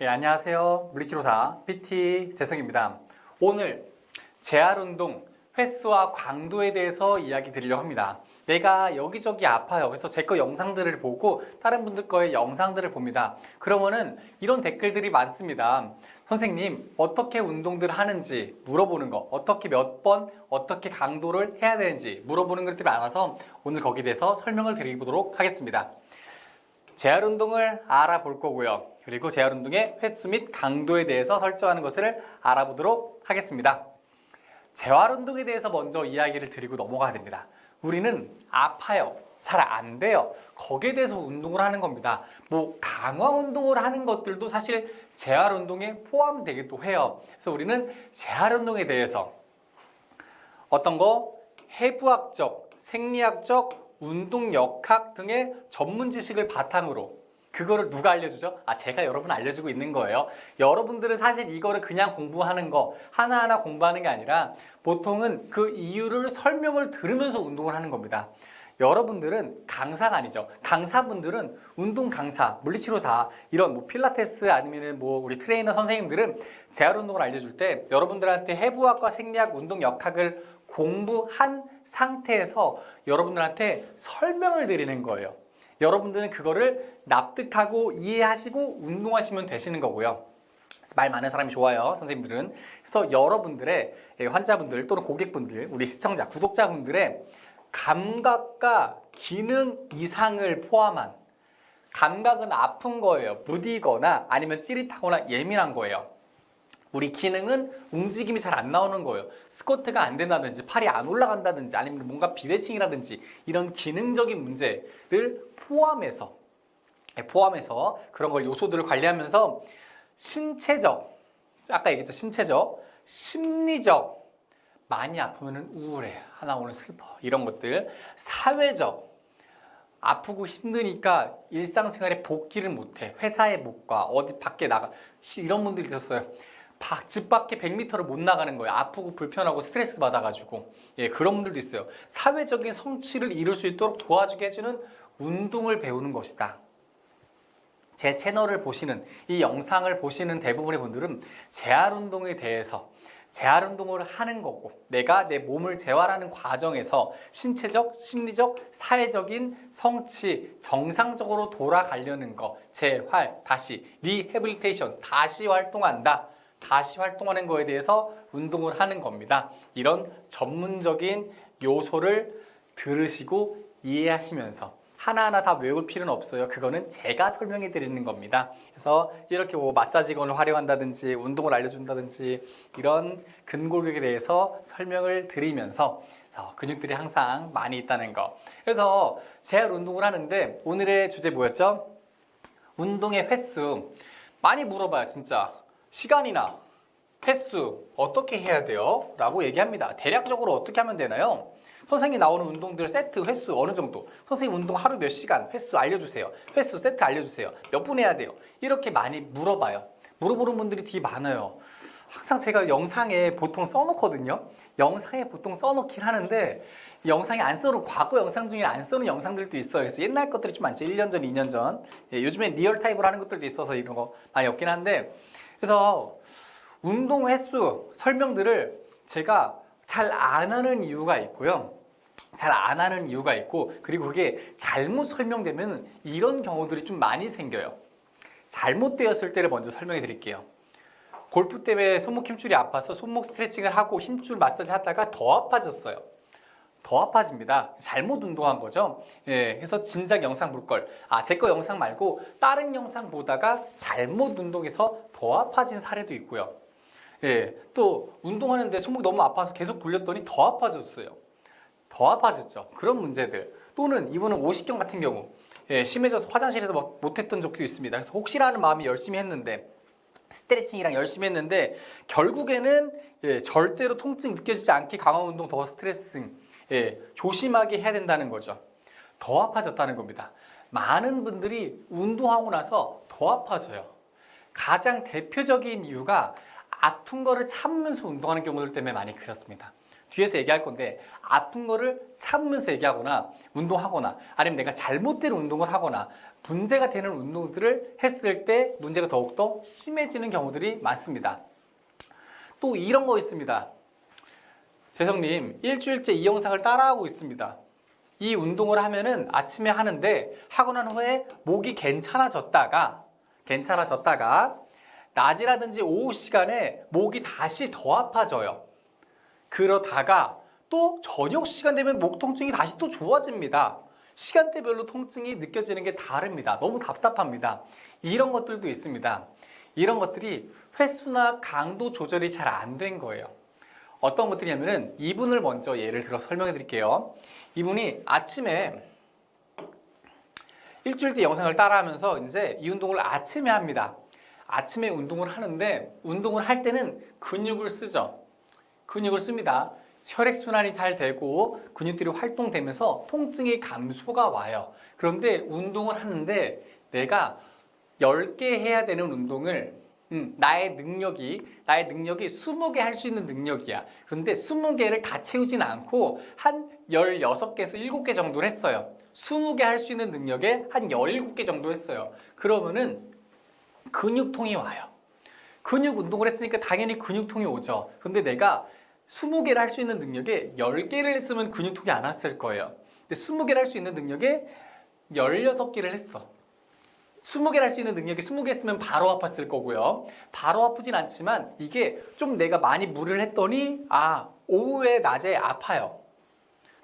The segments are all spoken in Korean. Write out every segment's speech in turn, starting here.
예, 안녕하세요. 물리치료사 PT 재성입니다. 오늘 재활 운동 횟수와 강도에 대해서 이야기 드리려고 합니다. 내가 여기저기 아파요. 그래서 제 거 영상들을 보고 다른 분들 거의 영상들을 봅니다. 그러면은 이런 댓글들이 많습니다. 선생님, 어떻게 운동들을 하는지 물어보는 거, 어떻게 몇 번, 어떻게 강도를 해야 되는지 물어보는 것들이 많아서 오늘 거기에 대해서 설명을 드리도록 하겠습니다. 재활 운동을 알아볼 거고요. 그리고 재활 운동의 횟수 및 강도에 대해서 설정하는 것을 알아보도록 하겠습니다. 재활 운동에 대해서 먼저 이야기를 드리고 넘어가야 됩니다. 우리는 아파요. 잘 안 돼요. 거기에 대해서 운동을 하는 겁니다. 뭐 강화 운동을 하는 것들도 사실 재활 운동에 포함되기도 해요. 그래서 우리는 재활 운동에 대해서 어떤 거 해부학적, 생리학적, 운동 역학 등의 전문 지식을 바탕으로 그거를 누가 알려주죠? 아, 제가 여러분 알려주고 있는 거예요. 여러분들은 사실 이거를 그냥 공부하는 거, 하나하나 공부하는 게 아니라 보통은 그 이유를 설명을 들으면서 운동을 하는 겁니다. 여러분들은 강사가 아니죠. 강사분들은 운동 강사, 물리치료사, 이런 뭐 필라테스 아니면은 뭐 우리 트레이너 선생님들은 재활 운동을 알려줄 때 여러분들한테 해부학과 생리학, 운동 역학을 공부한 상태에서 여러분들한테 설명을 드리는 거예요. 여러분들은 그거를 납득하고 이해하시고 운동하시면 되시는 거고요. 말 많은 사람이 좋아요, 선생님들은. 그래서 여러분들의 예, 환자분들 또는 고객분들, 우리 시청자, 구독자분들의 감각과 기능 이상을 포함한 감각은 아픈 거예요. 무디거나 아니면 찌릿하거나 예민한 거예요. 우리 기능은 움직임이 잘 안 나오는 거예요. 스쿼트가 안 된다든지 팔이 안 올라간다든지 아니면 뭔가 비대칭이라든지 이런 기능적인 문제를 포함해서 예, 포함해서 그런 걸 요소들을 관리하면서 신체적 아까 얘기했죠. 신체적 심리적 많이 아프면 우울해 하나 오늘 슬퍼 이런 것들. 사회적 아프고 힘드니까 일상생활에 복귀를 못해 회사에 못 가 어디 밖에 나가 시- 이런 분들이 있었어요. 바- 집 밖에 100m를 못 나가는 거예요. 아프고 불편하고 스트레스 받아가지고. 예 그런 분들도 있어요. 사회적인 성취를 이룰 수 있도록 도와주게 해주는 운동을 배우는 것이다. 제 채널을 보시는 이 영상을 보시는 대부분의 분들은 재활 운동에 대해서 재활 운동을 하는 거고 내가 내 몸을 재활하는 과정에서 신체적, 심리적, 사회적인 성취 정상적으로 돌아가려는 거 재활 다시 리해빌리테이션 다시 활동한다. 다시 활동하는 거에 대해서 운동을 하는 겁니다. 이런 전문적인 요소를 들으시고 이해하시면서 하나하나 다 외울 필요는 없어요. 그거는 제가 설명해 드리는 겁니다. 그래서 이렇게 뭐 마사지건을 활용한다든지 운동을 알려준다든지 이런 근골격에 대해서 설명을 드리면서 근육들이 항상 많이 있다는 거. 그래서 재활 운동을 하는데 오늘의 주제 뭐였죠? 운동의 횟수. 많이 물어봐요, 진짜. 시간이나 횟수 어떻게 해야 돼요? 라고 얘기합니다. 대략적으로 어떻게 하면 되나요? 선생님이 나오는 운동들 세트 횟수 어느 정도? 선생님 운동 하루 몇 시간 횟수 알려주세요. 횟수 세트 알려주세요. 몇 분 해야 돼요? 이렇게 많이 물어봐요. 물어보는 분들이 되게 많아요. 항상 제가 영상에 보통 써놓거든요. 영상에 보통 써놓긴 하는데 영상에 안 써놓은 과거 영상 중에 안 써놓은 영상들도 있어요. 그래서 옛날 것들이 좀 많죠. 1년 전, 2년 전. 예, 요즘엔 리얼 타입으로 하는 것들도 있어서 이런 거 많이 없긴 한데 그래서 운동 횟수 설명들을 제가 잘 안 하는 이유가 있고요. 잘 안 하는 이유가 있고 그리고 그게 잘못 설명되면 이런 경우들이 좀 많이 생겨요. 잘못되었을 때를 먼저 설명해 드릴게요. 골프 때문에 손목 힘줄이 아파서 손목 스트레칭을 하고 힘줄 마사지 하다가 더 아파졌어요. 더 아파집니다. 잘못 운동한 거죠. 예, 그래서 진작 영상 볼 걸. 아, 제 거 영상 말고 다른 영상 보다가 잘못 운동해서 더 아파진 사례도 있고요. 예, 또 운동하는데 손목이 너무 아파서 계속 돌렸더니 더 아파졌어요. 더 아파졌죠. 그런 문제들. 또는 이분은 오십경 같은 경우 예, 심해져서 화장실에서 못- 못했던 적도 있습니다. 그래서 혹시라는 마음이 열심히 했는데 스트레칭이랑 열심히 했는데 결국에는 예, 절대로 통증 느껴지지 않게 강화 운동 더 스트레스 예, 조심하게 해야 된다는 거죠. 더 아파졌다는 겁니다. 많은 분들이 운동하고 나서 더 아파져요. 가장 대표적인 이유가 아픈 거를 참으면서 운동하는 경우들 때문에 많이 그렇습니다. 뒤에서 얘기할 건데 아픈 거를 참으면서 얘기하거나 운동하거나 아니면 내가 잘못된 운동을 하거나 문제가 되는 운동들을 했을 때 문제가 더욱더 심해지는 경우들이 많습니다. 또 이런 거 있습니다. 재성님, 일주일째 이 영상을 따라하고 있습니다. 이 운동을 하면은 아침에 하는데 하고 난 후에 목이 괜찮아졌다가 괜찮아졌다가 낮이라든지 오후 시간에 목이 다시 더 아파져요. 그러다가 또 저녁 시간 되면 목 통증이 다시 또 좋아집니다. 시간대별로 통증이 느껴지는 게 다릅니다. 너무 답답합니다. 이런 것들도 있습니다. 이런 것들이 횟수나 강도 조절이 잘 안 된 거예요. 어떤 것들이냐면은 이분을 먼저 예를 들어 설명해 드릴게요. 이분이 아침에 일주일 뒤 영상을 따라하면서 이제 이 운동을 아침에 합니다. 아침에 운동을 하는데 운동을 할 때는 근육을 쓰죠. 근육을 씁니다. 혈액순환이 잘 되고 근육들이 활동되면서 통증의 감소가 와요. 그런데 운동을 하는데 내가 10개 해야 되는 운동을 음, 나의 능력이 나의 능력이 20개 할 수 있는 능력이야. 그런데 20개를 다 채우진 않고 한 16개에서 7개 정도를 했어요. 20개 할 수 있는 능력에 한 17개 정도 했어요. 그러면은 근육통이 와요. 근육 운동을 했으니까 당연히 근육통이 오죠. 근데 내가 20개를 할 수 있는 능력에 10개를 했으면 근육통이 안 왔을 거예요. 근데 20개를 할 수 있는 능력에 16개를 했어. 20개를 할 수 있는 능력이 20개 했으면 바로 아팠을 거고요. 바로 아프진 않지만 이게 좀 내가 많이 무리를 했더니 아, 오후에 낮에 아파요.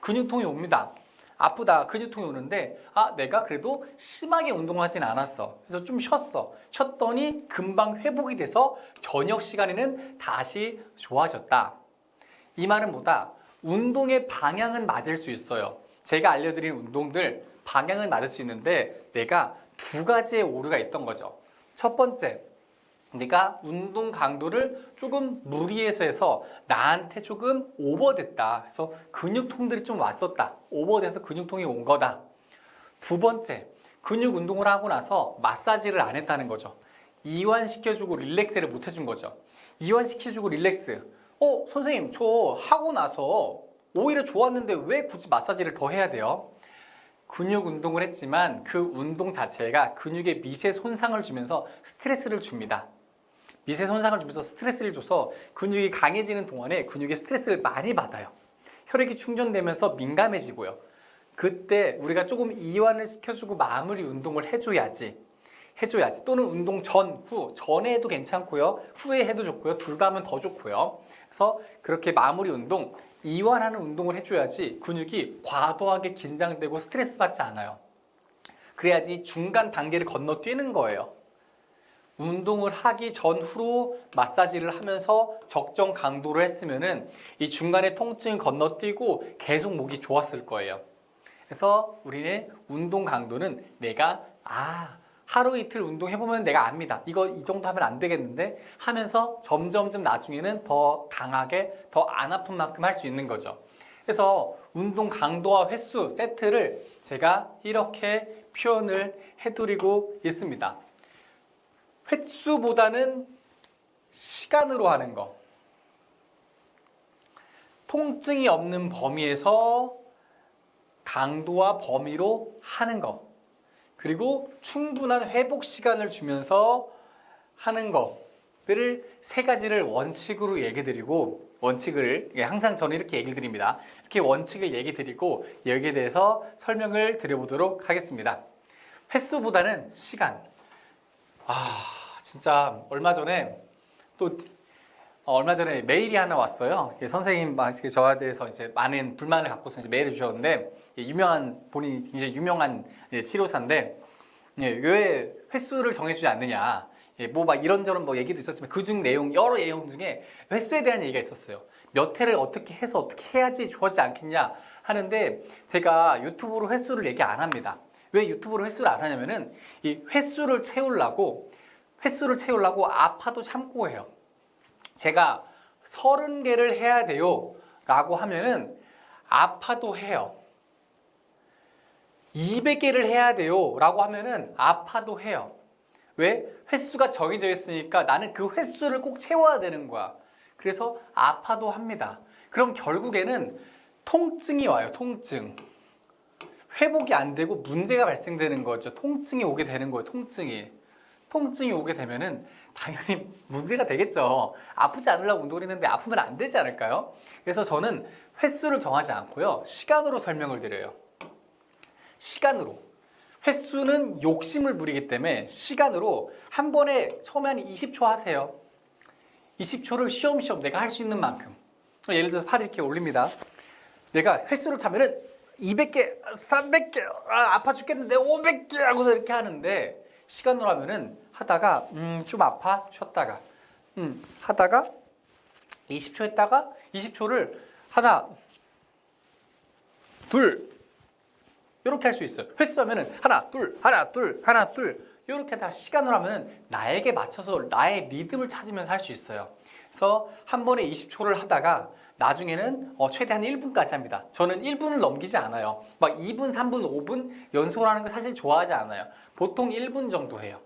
근육통이 옵니다. 아프다 근육통이 오는데 아 내가 그래도 심하게 운동하진 않았어 그래서 좀 쉬었어 쉬었더니 금방 회복이 돼서 저녁 시간에는 다시 좋아졌다 이 말은 뭐다 운동의 방향은 맞을 수 있어요 제가 알려드린 운동들 방향은 맞을 수 있는데 내가 두 가지의 오류가 있던 거죠 첫 번째 내가 운동 강도를 조금 무리해서 해서 나한테 조금 오버됐다. 그래서 근육통들이 좀 왔었다. 오버돼서 근육통이 온 거다. 두 번째, 근육 운동을 하고 나서 마사지를 안 했다는 거죠. 이완시켜주고 릴렉스를 못 해준 거죠. 이완시켜주고 릴렉스. 어, 선생님, 저 하고 나서 오히려 좋았는데 왜 굳이 마사지를 더 해야 돼요? 근육 운동을 했지만 그 운동 자체가 근육에 미세 손상을 주면서 스트레스를 줍니다. 미세 손상을 주면서 스트레스를 줘서 근육이 강해지는 동안에 근육에 스트레스를 많이 받아요. 혈액이 충전되면서 민감해지고요. 그때 우리가 조금 이완을 시켜주고 마무리 운동을 해줘야지. 해줘야지. 또는 운동 전, 후, 전에 해도 괜찮고요. 후에 해도 좋고요. 둘 다 하면 더 좋고요. 그래서 그렇게 마무리 운동, 이완하는 운동을 해줘야지 근육이 과도하게 긴장되고 스트레스 받지 않아요. 그래야지 중간 단계를 건너뛰는 거예요. 운동을 하기 전후로 마사지를 하면서 적정 강도로 했으면은 이 중간에 통증을 건너뛰고 계속 목이 좋았을 거예요. 그래서 우리는 운동 강도는 내가 아 하루 이틀 운동해보면 내가 압니다. 이거 이 정도 하면 안 되겠는데 하면서 점점점 나중에는 더 강하게 더 안 아픈 만큼 할 수 있는 거죠. 그래서 운동 강도와 횟수 세트를 제가 이렇게 표현을 해드리고 있습니다. 횟수보다는 시간으로 하는 거. 통증이 없는 범위에서 강도와 범위로 하는 거. 그리고 충분한 회복 시간을 주면서 하는 것들을 세 가지를 원칙으로 얘기 드리고 원칙을 예, 항상 저는 이렇게 얘기를 드립니다. 이렇게 원칙을 얘기 드리고 여기에 대해서 설명을 드려보도록 하겠습니다. 횟수보다는 시간. 아, 진짜 얼마 전에 또 어, 얼마 전에 메일이 하나 왔어요. 예, 선생님 저에 대해서 이제 많은 불만을 갖고서 이제 메일을 주셨는데 예, 유명한 본인이 굉장히 유명한 예, 치료사인데 예, 왜 횟수를 정해주지 않느냐. 예, 뭐막 이런저런 뭐 얘기도 있었지만 그 중 내용 여러 내용 중에 횟수에 대한 얘기가 있었어요. 몇 회를 어떻게 해서 어떻게 해야지 좋아지지 않겠냐 하는데 제가 유튜브로 횟수를 얘기 안 합니다. 왜 유튜브로 횟수를 안 하냐면은 이 횟수를 채우려고 횟수를 채우려고 아파도 참고 해요. 제가 30개를 해야 돼요. 라고 하면은 아파도 해요. 200개를 해야 돼요. 라고 하면은 아파도 해요. 왜? 횟수가 정해져 있으니까 나는 그 횟수를 꼭 채워야 되는 거야. 그래서 아파도 합니다. 그럼 결국에는 통증이 와요. 통증. 회복이 안 되고 문제가 발생되는 거죠. 통증이 오게 되는 거예요. 통증이. 통증이 오게 되면은 당연히 문제가 되겠죠. 아프지 않으려고 운동을 했는데 아프면 안 되지 않을까요? 그래서 저는 횟수를 정하지 않고요. 시간으로 설명을 드려요. 시간으로. 횟수는 욕심을 부리기 때문에 시간으로 한 번에 처음에 한 20초 하세요. 20초를 쉬엄쉬엄 내가 할 수 있는 만큼. 예를 들어서 팔 이렇게 올립니다. 내가 횟수를 차면은 200개, 300개, 아, 아파 죽겠는데 500개 하고서 이렇게 하는데 시간으로 하면은 하다가 음, 좀 아파 쉬었다가 음, 하다가 20초 했다가 20초를 하나 둘 이렇게 할 수 있어요. 횟수 하면은 하나 둘 하나 둘 하나 둘 이렇게 다 시간으로 하면은 나에게 맞춰서 나의 리듬을 찾으면서 할 수 있어요. 그래서 한 번에 20초를 하다가 나중에는 어, 최대한 1분까지 합니다. 저는 1분을 넘기지 않아요. 막 2분, 3분, 5분 연속으로 하는 거 사실 좋아하지 않아요. 보통 1분 정도 해요.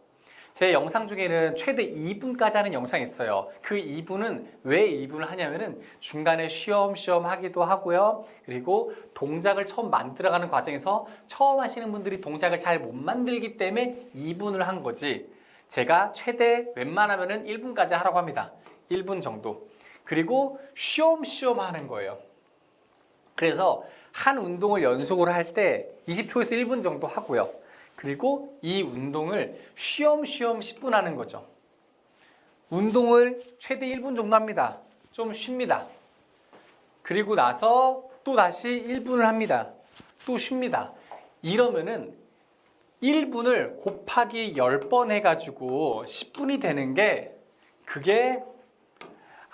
제 영상 중에는 최대 2분까지 하는 영상이 있어요. 그 2분은 왜 2분을 하냐면은 중간에 쉬엄쉬엄 하기도 하고요. 그리고 동작을 처음 만들어가는 과정에서 처음 하시는 분들이 동작을 잘 못 만들기 때문에 2분을 한 거지. 제가 최대 웬만하면은 1분까지 하라고 합니다. 1분 정도. 그리고 쉬엄쉬엄 하는 거예요. 그래서 한 운동을 연속으로 할 때 20초에서 1분 정도 하고요. 그리고 이 운동을 쉬엄쉬엄 10분 하는 거죠. 운동을 최대 1분 정도 합니다. 좀 쉽니다. 그리고 나서 또 다시 1분을 합니다. 또 쉽니다. 이러면은 1분을 곱하기 10번 해가지고 10분이 되는 게 그게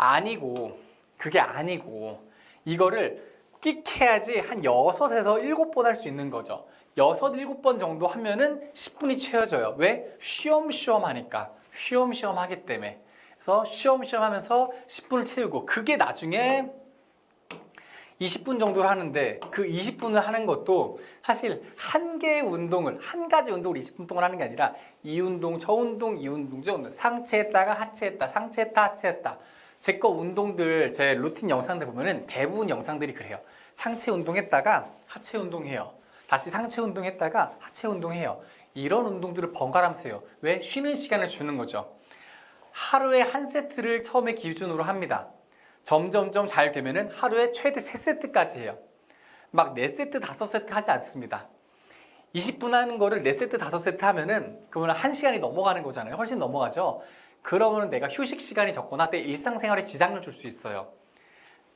아니고, 그게 아니고, 이거를 끽 해야지 한 6에서 7번 할 수 있는 거죠. 여섯 일곱 번 정도 하면은 10분이 채워져요. 왜? 쉬엄쉬엄 하니까. 쉬엄쉬엄 하기 때문에. 그래서 쉬엄쉬엄 하면서 10분을 채우고 그게 나중에 20분 정도를 하는데 그 20분을 하는 것도 사실 한 개의 운동을 한 가지 운동을 20분 동안 하는 게 아니라 이 운동 저 운동 이 운동 저 운동 상체했다가 하체했다 상체했다 하체했다 제 거 운동들 제 루틴 영상들 보면은 대부분 영상들이 그래요 상체 운동했다가 하체 운동해요 다시 상체 운동했다가 하체 운동해요. 이런 운동들을 번갈아가면서 해요. 왜? 쉬는 시간을 주는 거죠. 하루에 한 세트를 처음에 기준으로 합니다. 점점점 잘 되면은 하루에 최대 3세트까지 해요. 막 4세트, 5세트 하지 않습니다. 20분 하는 거를 4세트, 5세트 하면은 그러면 1시간이 넘어가는 거잖아요. 훨씬 넘어가죠. 그러면 내가 휴식 시간이 적거나 내 일상생활에 지장을 줄 수 있어요.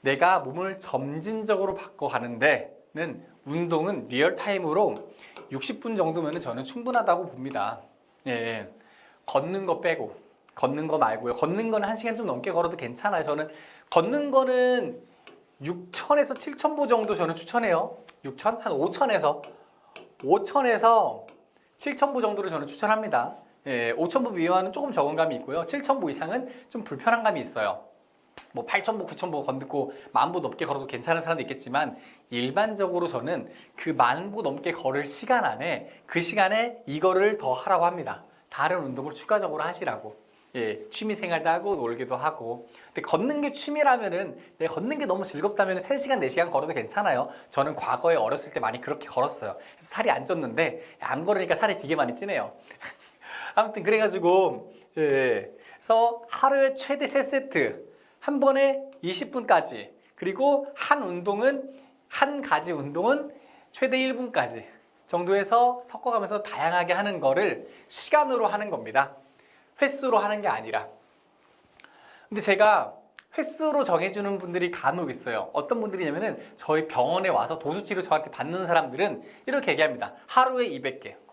내가 몸을 점진적으로 바꿔가는데는 운동은 리얼타임으로 60분 정도면 저는 충분하다고 봅니다. 예, 걷는 거 빼고 걷는 거 말고요. 걷는 거는 1시간 좀 넘게 걸어도 괜찮아요. 저는 걷는 거는 6천에서 7천 보 정도 저는 추천해요. 6천? 한 5천에서 5천에서 7천 보 정도를 저는 추천합니다. 예, 5천 보 미만은 조금 적은 감이 있고요. 7천 보 이상은 좀 불편한 감이 있어요. 뭐 8,000보, 9,000보 건드고 만보 넘게 걸어도 괜찮은 사람도 있겠지만 일반적으로 저는 그 만보 넘게 걸을 시간 안에 그 시간에 이거를 더 하라고 합니다. 다른 운동을 추가적으로 하시라고. 예, 취미 생활도 하고 놀기도 하고. 근데 걷는 게 취미라면은 내가 걷는 게 너무 즐겁다면 3시간, 4시간 걸어도 괜찮아요. 저는 과거에 어렸을 때 많이 그렇게 걸었어요. 그래서 살이 안 쪘는데 안 걸으니까 살이 되게 많이 찌네요. 아무튼 그래가지고 예. 그래서 하루에 최대 3세트 한 번에 20분까지 그리고 한 운동은 한 가지 운동은 최대 1분까지 정도에서 섞어가면서 다양하게 하는 거를 시간으로 하는 겁니다. 횟수로 하는 게 아니라. 근데 제가 횟수로 정해주는 분들이 간혹 있어요. 어떤 분들이냐면은 저희 병원에 와서 도수치료 저한테 받는 사람들은 이렇게 얘기합니다. 하루에 200개.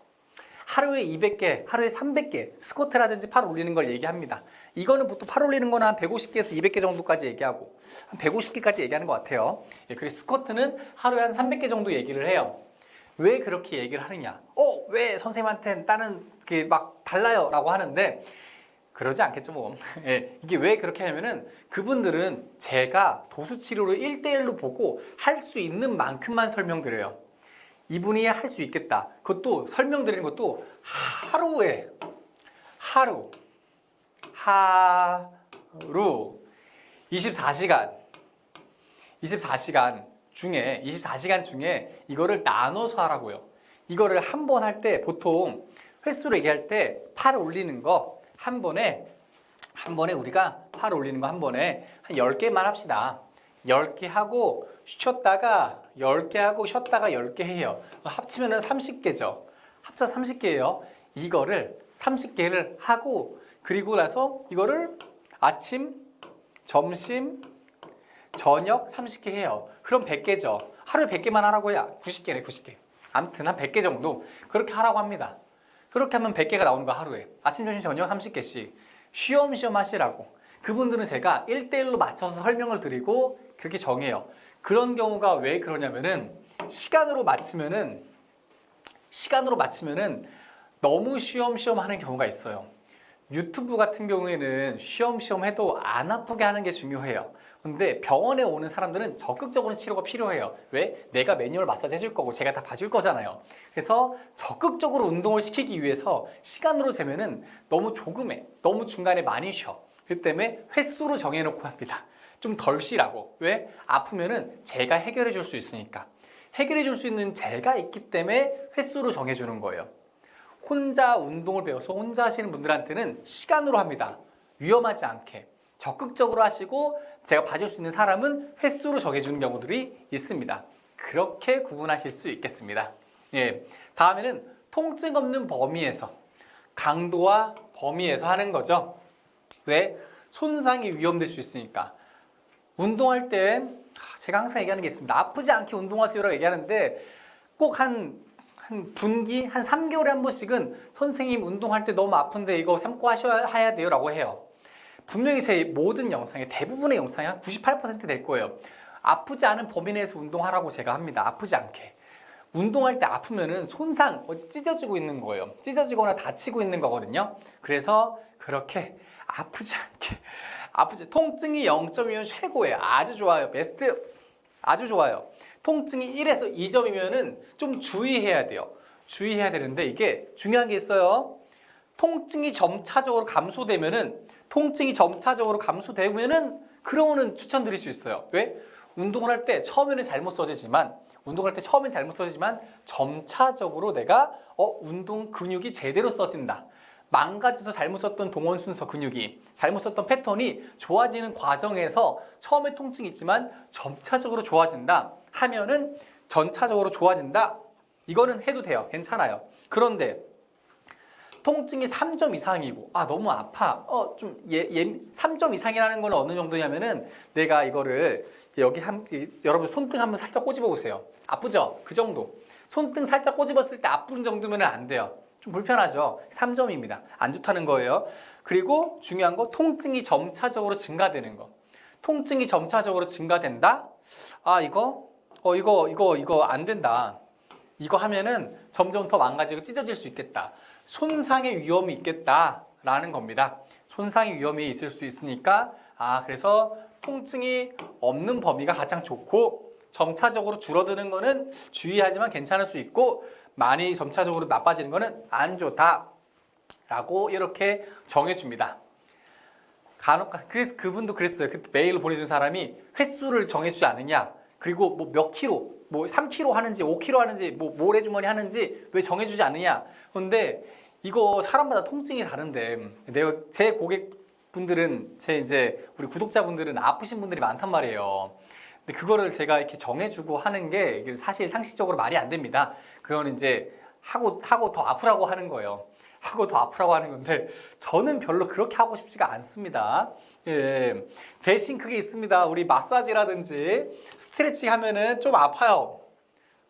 하루에 200개, 하루에 300개 스쿼트라든지 팔 올리는 걸 얘기합니다. 이거는 보통 팔 올리는 거는 한 150개에서 200개 정도까지 얘기하고 한 150개까지 얘기하는 것 같아요. 예, 그리고 스쿼트는 하루에 한 300개 정도 얘기를 해요. 왜 그렇게 얘기를 하느냐? 어, 왜 선생님한테는 다른 게 막 달라요? 라고 하는데 그러지 않겠죠, 뭐. 예, 이게 왜 그렇게 하냐면은 그분들은 제가 도수 치료를 1대1로 보고 할 수 있는 만큼만 설명드려요. 이분이 할 수 있겠다. 그것도 설명드리는 것도 하루에 하루 하루 24시간 24시간 중에 24시간 중에 이거를 나눠서 하라고요. 이거를 한 번 할 때 보통 횟수로 얘기할 때 팔 올리는 거 한 번에 한 번에 우리가 팔 올리는 거 한 번에 한 10개만 합시다. 10개 하고 쉬었다가 10개 하고 쉬었다가 10개 해요. 합치면 은 30개죠. 합쳐 30개예요. 이거를 30개를 하고 그리고 나서 이거를 아침, 점심, 저녁 30개 해요. 그럼 100개죠. 하루에 100개만 하라고 해야 90개네, 90개. 아무튼 한 100개 정도 그렇게 하라고 합니다. 그렇게 하면 100개가 나오는 거 하루에. 아침, 점심, 저녁 30개씩. 쉬엄쉬엄 하시라고. 그분들은 제가 1대1로 맞춰서 설명을 드리고 그렇게 정해요. 그런 경우가 왜 그러냐면은 시간으로 맞추면은 시간으로 맞추면은 너무 쉬엄쉬엄 하는 경우가 있어요. 유튜브 같은 경우에는 쉬엄쉬엄 해도 안 아프게 하는 게 중요해요. 근데 병원에 오는 사람들은 적극적으로 치료가 필요해요. 왜? 내가 매뉴얼 마사지 해줄 거고 제가 다 봐줄 거잖아요. 그래서 적극적으로 운동을 시키기 위해서 시간으로 재면은 너무 조금해. 너무 중간에 많이 쉬어. 그 때문에 횟수로 정해놓고 합니다. 좀 덜 쉬라고. 왜? 아프면은 제가 해결해 줄 수 있으니까. 해결해 줄 수 있는 제가 있기 때문에 횟수로 정해주는 거예요. 혼자 운동을 배워서 혼자 하시는 분들한테는 시간으로 합니다. 위험하지 않게. 적극적으로 하시고 제가 봐줄 수 있는 사람은 횟수로 정해주는 경우들이 있습니다. 그렇게 구분하실 수 있겠습니다. 예. 다음에는 통증 없는 범위에서 강도와 범위에서 하는 거죠. 왜? 손상이 위험될 수 있으니까. 운동할 때 아, 제가 항상 얘기하는 게 있습니다. 아프지 않게 운동하세요라고 얘기하는데 꼭한 한 분기 한 3개월에 한 번씩은 선생님 운동할 때 너무 아픈데 이거 참고 하셔야 돼요라고 해요. 분명히 제 모든 영상에 대부분의 영상이 한 98%될 거예요. 아프지 않은 범위 내에서 운동하라고 제가 합니다. 아프지 않게. 운동할 때 아프면은 손상, 어디 찢어지고 있는 거예요. 찢어지거나 다치고 있는 거거든요. 그래서 그렇게 아프지 않게. 아프지, 통증이 0점이면 최고예요. 아주 좋아요. 베스트. 아주 좋아요. 통증이 1에서 2점이면은 좀 주의해야 돼요. 주의해야 되는데 이게 중요한 게 있어요. 통증이 점차적으로 감소되면은 통증이 점차적으로 감소되면은 그러면은 추천드릴 수 있어요. 왜? 운동을 할 때 처음에는 잘못 써지지만 운동할 때 처음엔 잘못 써지지만 점차적으로 내가 어 운동 근육이 제대로 써진다. 망가져서 잘못 썼던 동원 순서 근육이 잘못 썼던 패턴이 좋아지는 과정에서 처음에 통증이 있지만 점차적으로 좋아진다 하면은 전차적으로 좋아진다. 이거는 해도 돼요. 괜찮아요. 그런데 통증이 3점 이상이고 아 너무 아파 어 좀 예 예, 3점 이상이라는 건 어느 정도냐면은 내가 이거를 여기 한 이- 여러분 손등 한번 살짝 꼬집어 보세요 아프죠 그 정도 손등 살짝 꼬집었을 때 아픈 정도면 안 돼요 좀 불편하죠. 3점입니다. 안 좋다는 거예요. 그리고 중요한 거 통증이 점차적으로 증가되는 거. 통증이 점차적으로 증가된다? 아 이거? 어 이거 이거 이거 안 된다. 이거 하면은 점점 더 망가지고 찢어질 수 있겠다. 손상의 위험이 있겠다라는 겁니다. 손상의 위험이 있을 수 있으니까 아 그래서 통증이 없는 범위가 가장 좋고 점차적으로 줄어드는 거는 주의하지만 괜찮을 수 있고 많이 점차적으로 나빠지는 거는 안 좋다라고 이렇게 정해줍니다. 간혹 그래서 그분도 그랬어요. 그때 메일을 보내준 사람이 횟수를 정해주지 않느냐. 그리고 뭐 몇 킬로, 뭐 3킬로 하는지 5킬로 하는지 뭐 모래주머니 하는지 왜 정해주지 않느냐. 근데 이거 사람마다 통증이 다른데 내가 제 고객 분들은 제 이제 우리 구독자분들은 아프신 분들이 많단 말이에요. 근데 그거를 제가 이렇게 정해주고 하는 게 사실 상식적으로 말이 안 됩니다. 그건 이제 하고 하고 더 아프라고 하는 거예요. 하고 더 아프라고 하는 건데 저는 별로 그렇게 하고 싶지가 않습니다. 예. 대신 그게 있습니다. 우리 마사지라든지 스트레칭 하면은 좀 아파요.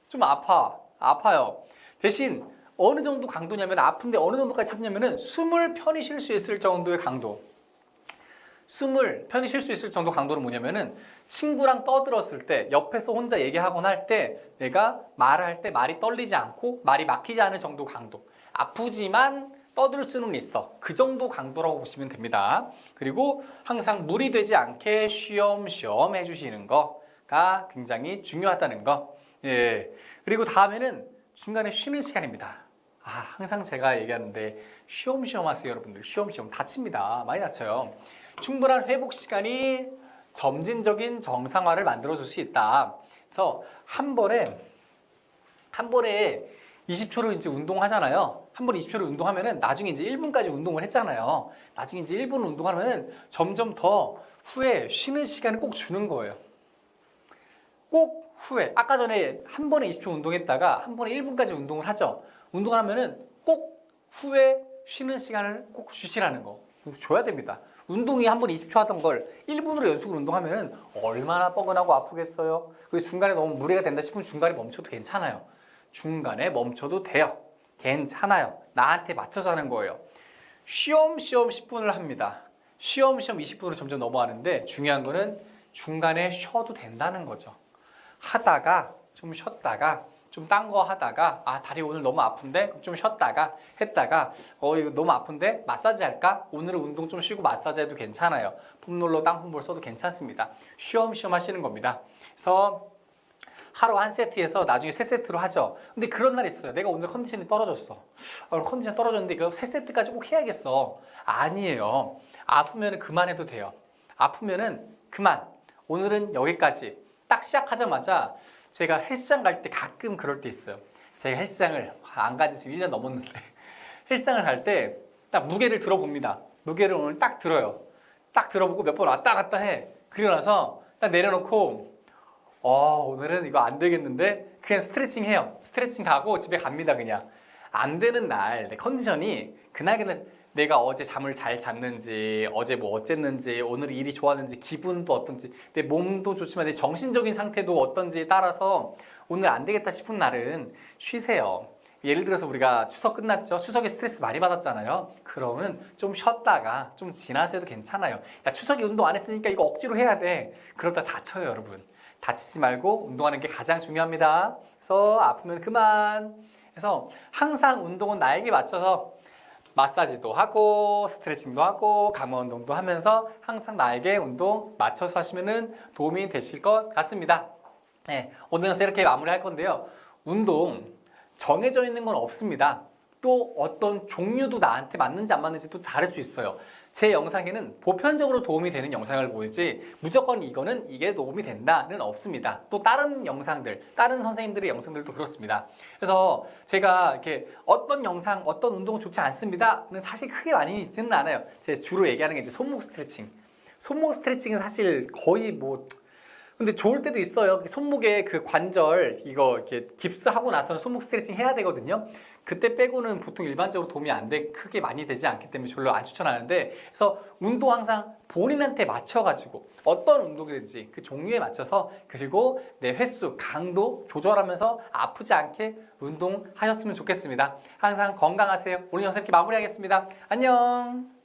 좀 아파. 아파요. 대신 어느 정도 강도냐면 아픈데 어느 정도까지 참냐면은 숨을 편히 쉴 수 있을 정도의 강도. 숨을 편히 쉴 수 있을 정도 강도는 뭐냐면은 친구랑 떠들었을 때 옆에서 혼자 얘기하거나 할 때 내가 말할 때 말이 떨리지 않고 말이 막히지 않을 정도 강도. 아프지만 떠들 수는 있어. 그 정도 강도라고 보시면 됩니다. 그리고 항상 무리 되지 않게 쉬엄쉬엄 해주시는 거가 굉장히 중요하다는 거. 예. 그리고 다음에는 중간에 쉬는 시간입니다. 아, 항상 제가 얘기하는데 쉬엄쉬엄 하세요, 여러분들. 쉬엄쉬엄 다칩니다. 많이 다쳐요. 충분한 회복 시간이 점진적인 정상화를 만들어 줄 수 있다. 그래서 한 번에 한 번에 20초를 이제 운동하잖아요. 한 번에 20초를 운동하면은 나중에 이제 1분까지 운동을 했잖아요. 나중에 이제 1분 운동하면은 점점 더 후에 쉬는 시간을 꼭 주는 거예요. 꼭 후에 아까 전에 한 번에 20초 운동했다가 한 번에 1분까지 운동을 하죠. 운동을 하면은 꼭 후에 쉬는 시간을 꼭 주시라는 거 줘야 됩니다. 운동이 한 번에 20초 하던 걸 1분으로 연속으로 운동하면은 얼마나 뻐근하고 아프겠어요. 그리고 중간에 너무 무리가 된다 싶으면 중간에 멈춰도 괜찮아요. 중간에 멈춰도 돼요. 괜찮아요. 나한테 맞춰서 하는 거예요. 쉬엄쉬엄 10분을 합니다. 쉬엄쉬엄 20분으로 점점 넘어가는데 중요한 거는 중간에 쉬어도 된다는 거죠. 하다가 좀 쉬었다가 좀 딴 거 하다가 아 다리 오늘 너무 아픈데? 좀 쉬었다가 했다가 어 이거 너무 아픈데? 마사지 할까? 오늘은 운동 좀 쉬고 마사지 해도 괜찮아요. 폼롤러 땅폼볼 써도 괜찮습니다. 쉬엄쉬엄 하시는 겁니다. 그래서 하루 한 세트에서 나중에 세 세트로 하죠. 근데 그런 날 있어요. 내가 오늘 컨디션이 떨어졌어. 아, 컨디션 떨어졌는데 이거 세 세트까지 꼭 해야겠어. 아니에요. 아프면 그만해도 돼요. 아프면은 그만. 오늘은 여기까지. 딱 시작하자마자 제가 헬스장 갈 때 가끔 그럴 때 있어요. 제가 헬스장을 안 가지 지금 1년 넘었는데 헬스장을 갈 때 딱 무게를 들어봅니다. 무게를 오늘 딱 들어요. 딱 들어보고 몇 번 왔다 갔다 해. 그리고 나서 딱 내려놓고 어 오늘은 이거 안 되겠는데 그냥 스트레칭 해요. 스트레칭 가고 집에 갑니다 그냥. 안 되는 날 내 컨디션이 그날 그날 내가 어제 잠을 잘 잤는지 어제 뭐 어쨌는지 오늘 일이 좋았는지 기분도 어떤지 내 몸도 좋지만 내 정신적인 상태도 어떤지에 따라서 오늘 안 되겠다 싶은 날은 쉬세요. 예를 들어서 우리가 추석 끝났죠. 추석에 스트레스 많이 받았잖아요. 그러면 좀 쉬었다가 좀 지나셔도 괜찮아요. 야, 추석에 운동 안 했으니까 이거 억지로 해야 돼. 그러다 다쳐요, 여러분. 다치지 말고 운동하는 게 가장 중요합니다. 그래서 아프면 그만. 그래서 항상 운동은 나에게 맞춰서 마사지도 하고 스트레칭도 하고 강화 운동도 하면서 항상 나에게 운동 맞춰서 하시면 도움이 되실 것 같습니다. 네, 오늘은 이렇게 마무리할 건데요. 운동 정해져 있는 건 없습니다. 또 어떤 종류도 나한테 맞는지 안 맞는지도 다를 수 있어요. 제 영상에는 보편적으로 도움이 되는 영상을 보이지 무조건 이거는 이게 도움이 된다는 없습니다. 또 다른 영상들, 다른 선생님들의 영상들도 그렇습니다. 그래서 제가 이렇게 어떤 영상, 어떤 운동은 좋지 않습니다는 사실 크게 많이 있지는 않아요. 제가 주로 얘기하는 게 이제 손목 스트레칭. 손목 스트레칭은 사실 거의 뭐 근데 좋을 때도 있어요. 손목에 그 관절 이거 이렇게 깁스하고 나서는 손목 스트레칭 해야 되거든요. 그때 빼고는 보통 일반적으로 도움이 안 돼, 크게 많이 되지 않기 때문에 별로 안 추천하는데, 그래서 운동 항상 본인한테 맞춰가지고 어떤 운동이든지 그 종류에 맞춰서 그리고 내 횟수, 강도 조절하면서 아프지 않게 운동하셨으면 좋겠습니다. 항상 건강하세요. 오늘 영상 이렇게 마무리하겠습니다. 안녕!